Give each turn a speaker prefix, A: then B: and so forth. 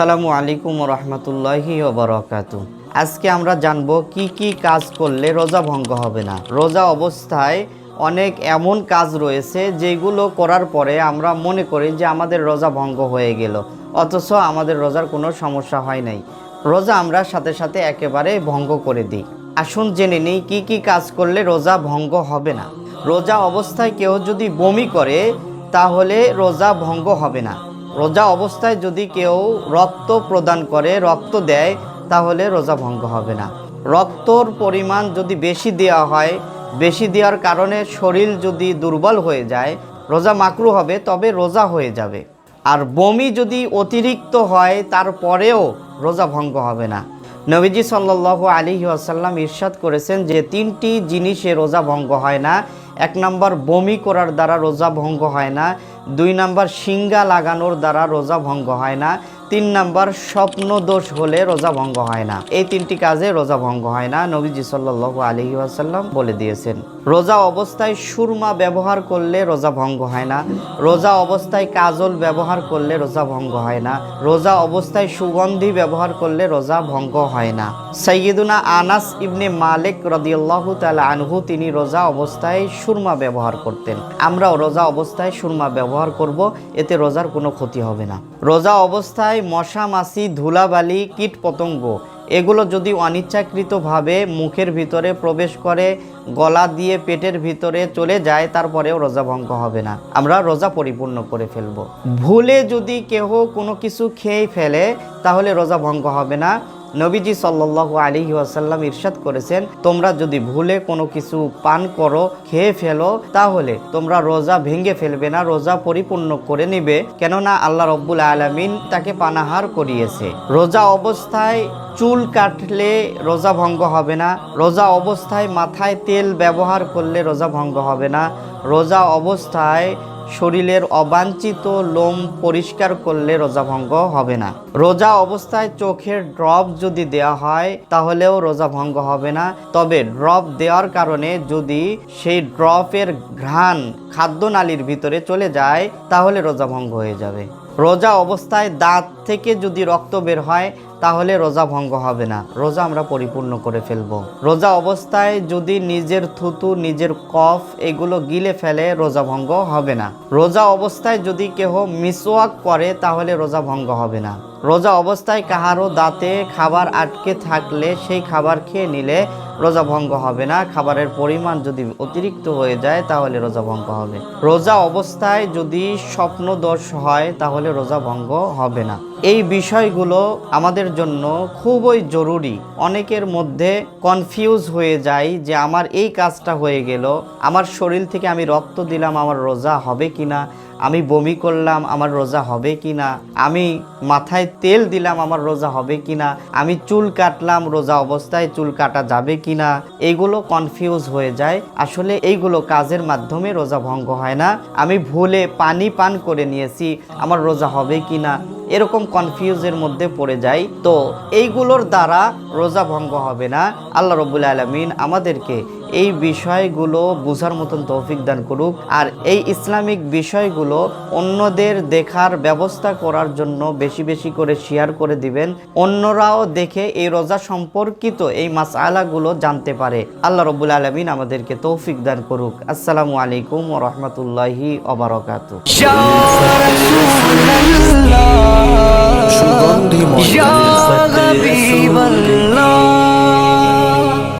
A: আসসালামু আলাইকুম রহমতুল্লাহি ওবরাকাতু আজকে আমরা জানব কি কি কাজ করলে রোজা ভঙ্গ হবে না। রোজা অবস্থায় অনেক এমন কাজ রয়েছে যেগুলো করার পরে আমরা মনে করি যে আমাদের রোজা ভঙ্গ হয়ে গেল, অথচ আমাদের রোজার কোনো সমস্যা হয় নাই। রোজা আমরা সাথে সাথে একেবারে ভঙ্গ করে দিই। আসুন জেনে নিই কি কি কাজ করলে রোজা ভঙ্গ হবে না। রোজা অবস্থায় কেউ যদি বমি করে, তাহলে রোজা ভঙ্গ হবে না। রোজা অবস্থায় যদি কেউ রক্ত প্রদান করে, রক্ত দেয়, তাহলে রোজা ভঙ্গ হবে না। রক্তর পরিমাণ যদি বেশি দেওয়া হয়, বেশি দেওয়ার কারণে শরীর যদি দুর্বল হয়ে যায়, রোজা মাকরু হবে, তবে রোজা হয়ে যাবে। আর বমি যদি অতিরিক্ত হয় তারপরেও রোজা ভঙ্গ হবে না। নবীজি সাল্লাল্লাহু আলী আসাল্লাম ইরশাদ করেছেন যে, তিনটি জিনিসে রোজা ভঙ্গ হয় না। এক নম্বর, বমি করার দ্বারা রোজা ভঙ্গ হয় না। দুই নাম্বার শিঙ্গা লাগানোর দ্বারা রোজা ভঙ্গ হয় না। তিন নম্বর স্বপ্ন দোষ হলে রোজা ভঙ্গ হয় না। এই তিনটি কাজে রোজা ভঙ্গ হয় না, নবীজি সাল্লাল্লাহু আলাইহি ওয়াসাল্লাম বলে দিয়েছেন। রোজা অবস্থায় সুরমা ব্যবহার করলে রোজা ভঙ্গ হয় না, রোজা অবস্থায় কাজল ব্যবহার করলে রোজা ভঙ্গ হয় না, রোজা অবস্থায় সুগন্ধি ব্যবহার করলে রোজা ভঙ্গ হয় না। সৈয়দুনা আনাস ইবনে মালিক রদিয়াল্লাহু তাআলা আনহু, তিনি রোজা অবস্থায় সুরমা ব্যবহার করতেন। আমরাও রোজা অবস্থায় সুরমা ব্যবহার করব, এতে রোজার কোনো ক্ষতি হবে না। রোজা অবস্থায় মশা মাছি ধুলাবালি কীট পতঙ্গ এগুলো যদি অনিচ্ছাকৃতভাবে মুখের ভিতরে প্রবেশ করে, গলা দিয়ে পেটের ভিতরে চলে যায়, তারপরেও রোজা ভঙ্গ হবে না। আমরা রোজা পরিপূর্ণ করে ফেলব। ভুলে যদি কেহ কোনো কিছু খেয়ে ফেলে, তাহলে রোজা ভঙ্গ হবে না। নবীজি সাল্লাল্লাহু আলাইহি ওয়াসাল্লাম ইরশাদ করেছেন, তোমরা যদি ভুলে কোনো কিছু পান করো, খেয়ে ফেলো, তাহলে তোমরা রোজা ভেঙে ফেলবে না, রোজা পরিপূর্ণ করে নিবে। কেননা আল্লাহ রব্বুল আলামিন তাকে পানাহার করিয়েছে। রোজা অবস্থায় চুল কাটলে রোজা ভঙ্গ হবে না, রোজা অবস্থায় মাথায় তেল ব্যবহার করলে রোজা ভঙ্গ হবে না, রোজা অবস্থায় শরীরের অবাঞ্ছিত লোম পরিষ্কার করলে রোজা ভঙ্গ হবে না। রোজা অবস্থায় চোখের ড্রপ যদি দেওয়া হয়, তাহলেও রোজা ভঙ্গ হবে না। তবে ড্রপ দেওয়ার কারণে যদি সেই ড্রপের ঘ্রাণ খাদ্যনালীর ভিতরে চলে যায়, তাহলে রোজা ভঙ্গ হয়ে যাবে। রোজা অবস্থায় দাঁত থেকে যদি রক্ত বের হয় তাহলে রোজা ভঙ্গ হবে না। রোজা আমরা পরিপূর্ণ করে ফেলব। রোজা অবস্থায় যদি নিজের থুতু, নিজের কফ এগুলো গিলে ফেলে, রোজা ভঙ্গ হবে না। রোজা অবস্থায় যদি কেহ মিসওয়াক করে, তাহলে রোজা ভঙ্গ হবে না। রোজা অবস্থায় কাহারও দাঁতে খাবার আটকে থাকলে সেই খাবার খেয়ে নিলে রোজা ভঙ্গ হবে না। খাবারের পরিমাণ যদি অতিরিক্ত হয়ে যায়, তাহলে রোজা ভঙ্গ হবে। রোজা অবস্থায় যদি স্বপ্ন দোষ হয়, তাহলে রোজা ভঙ্গ হবে না। এই বিষয়গুলো আমাদের জন্য খুবই জরুরি। অনেকের মধ্যে কনফিউজ হয়ে যায় যে আমার এই কাজটা হয়ে গেল, আমার শরীর থেকে আমি রক্ত দিলাম, আমার রোজা হবে কিনা? আমি বমি করলাম, আমার রোজা হবে কি না আমি মাথায় তেল দিলাম, আমার রোজা হবে কি না আমি চুল কাটলাম, রোজা অবস্থায় চুল কাটা যাবে কি না এইগুলো কনফিউজ হয়ে যায়। আসলে এইগুলো কাজের মাধ্যমে রোজা ভঙ্গ হয় না। আমি ভুলে পানি পান করে নিয়েছি, আমার রোজা হবে কি না এরকম কনফিউজের মধ্যে পড়ে যাই। তো এইগুলোর দ্বারা রোজা ভঙ্গ হবে না। আল্লাহ রবুল আলমিন আমাদেরকে এই বিষয়গুলো বোঝার মতন তৌফিক দান করুক। আর এই ইসলামিক বিষয়গুলো অন্যদের দেখার ব্যবস্থা করার জন্য বেশি বেশি করে শেয়ার করে দিবেন। অন্যরাও দেখে এই রোজা সম্পর্কিত এই মাসালাগুলো জানতে পারে। আল্লাহ রবুল আলমিন আমাদেরকে তৌফিক দান করুক। আসসালামু আলাইকুম রহমতুল্লাহি অবরকাত